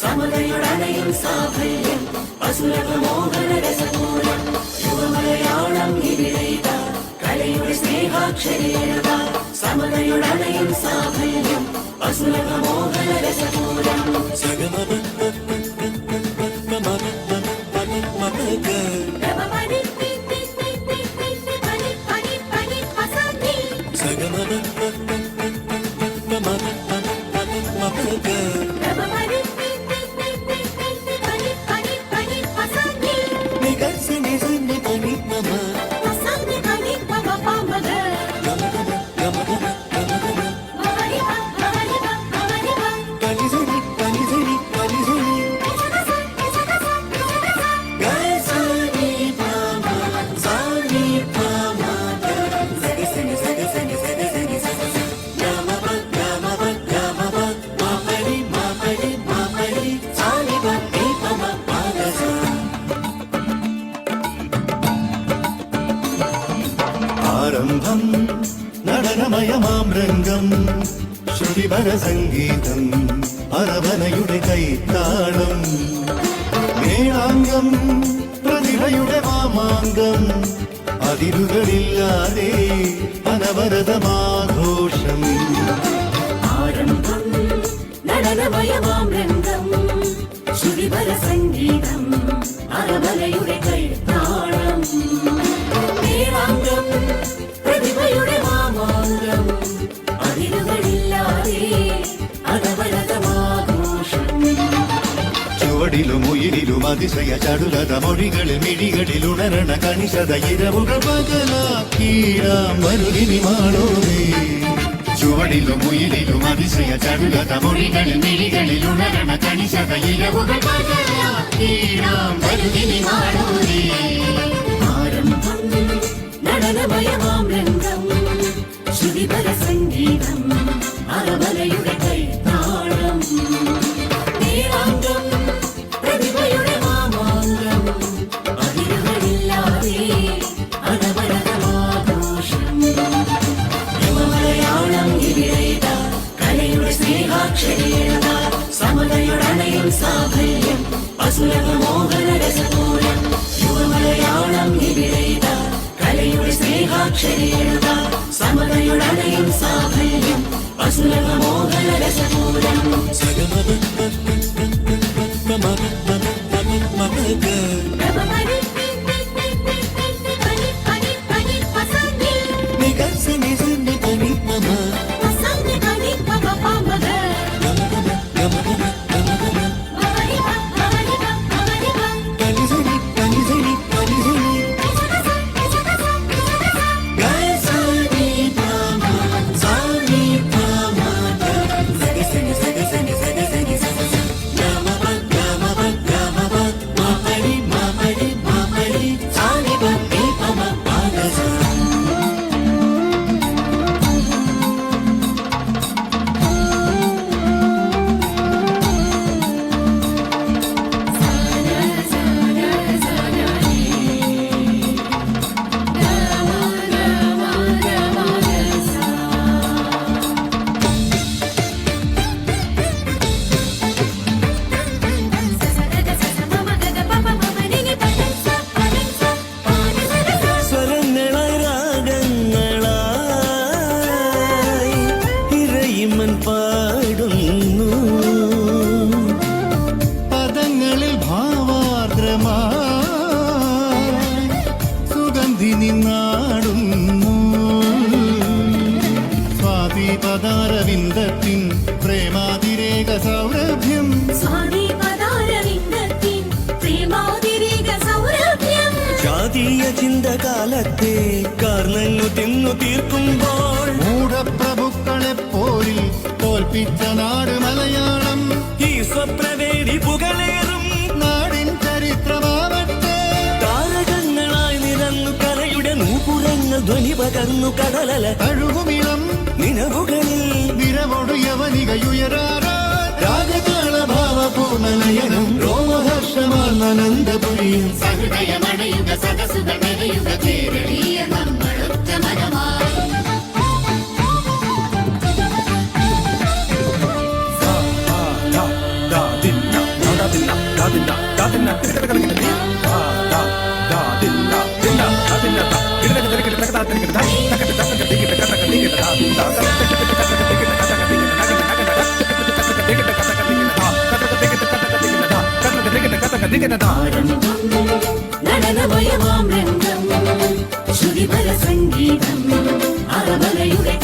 സമതയുടനയും സാഫല്യം വസുലഭമോഹന രസപൂരം യുവമലയാളം ആരംഭം നടനമയമാം രംഗം ശ്രുതിപര സംഗീതം അരവനയുടെ കൈത്താളം. മേളാംഗം പ്രതിഭയുടെ മാമാങ്കം അതിരുകളില്ലാതെ അനവരതമാഘോഷം. ആരംഭം നടനമയമാം രംഗം ശ്രുതിപര സംഗീതം അരവനയുടെ കൈത്താളം. ചുവടിലും ഉയിരിലും അതിശയ ചടുലത മൊഴികളിൽ മിഴികളിൽ ഉണരണ കണിശത ഇരവുകൾ പകലാക്കീരാം മരുകിനി മാളോവേ. ചുവടിലും ഉയിരിലും അതിശയ ചടുലത മൊഴികളിൽ മിഴികളിൽ ഉണരണ കണിശത ഇരവുകൾ പകലാക്കീരാം മരുകിനി മാളോവേ. ആരംഭം നടനമയമാം രംഗം ശ്രുതിപര സംഗീതം അറബലയുടെ ജാതീയ ചിന്തകാലത്തെ കാർണങ്ങു തിന്നു തീർക്കുമ്പോൾ മൂഢപ്രഭുക്കളെ പോരിൽ തോൽപ്പിച്ച നാട് മലയാളം. ഈ സ്വപ്നവേദി പുകളേറും നാടിൻ ചരിത്രമാവട്ടെ. താരകങ്ങളായി നിരന്നു കലയുടെ നൂപുരങ്ങൾ ധ്വനി പകർന്നു കടലല. അഴുകുമിളം നിലവുകളിൽ യവനോട് യവനികയുയരാറാ രാഗതാള ഭാവപൂർണനയനം രോമഹർഷമാനന്ദപുരിയും സഹൃദയമണയുക സദസുകൾ നിറയുക കേരളീയ നമ്മളൊറ്റ മനമായി ശ്രുതിപര സംഗീതം അറബലയുടെ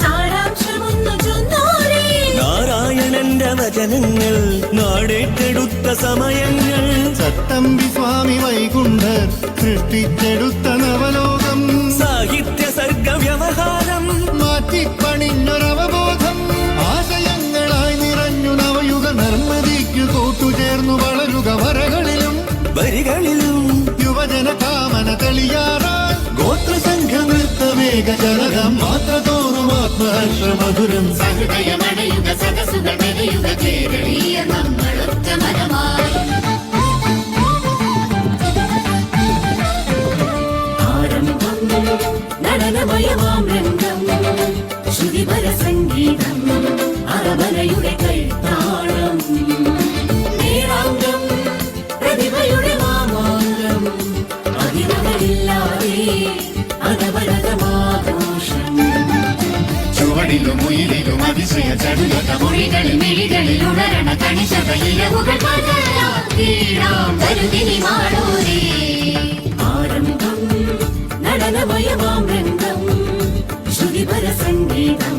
സാരാംശമൊന്ന് ചൊന്നോരേ. നാരായണന്റെ വചനങ്ങൾ നാടേറ്റെടുത്ത സമയങ്ങൾ. ചട്ടമ്പി സ്വാമി വൈകുണ്ഠർ സൃഷ്ടിച്ചെടുത്ത നവലോകം. സാഹിത്യ സർഗ വ്യവഹാരം മാറ്റിപ്പണിഞ്ഞൊരവബോധം. ആശയങ്ങളായി നിറഞ്ഞു നവയുഗ നർമ്മദിക്ക് കൂട്ടുചേർന്നു വളരുക വരകളിലും. വരികളിലും നൃത്ത ജലകം മാത്ര തോറും ആത്മഹർഷ മധുരം സഹൃദയമണയുക സദസുകൾ നിറയുക കേരളീയ നമ്മളൊറ്റ മനമായി നടനമയമാം രംഗം. ശ്രുതിപര സംഗീതം അറബലയുടെ കൈത്താളം. പ്രതിഭയുടെ മാമാങ്കം. അതിരുകളില്ലാതെ അനവരതമാഘോഷം ചുവടിലും ഉയിലിലും അതിശയ ചടുലത മൊഴികളിൽ മിഴികളിൽ ഉണരണ കണിശത ഇലവുകൾ കരുതിനി മാടോരേ. ആരംഭം നടനമയമാം രംഗം സംഗീതം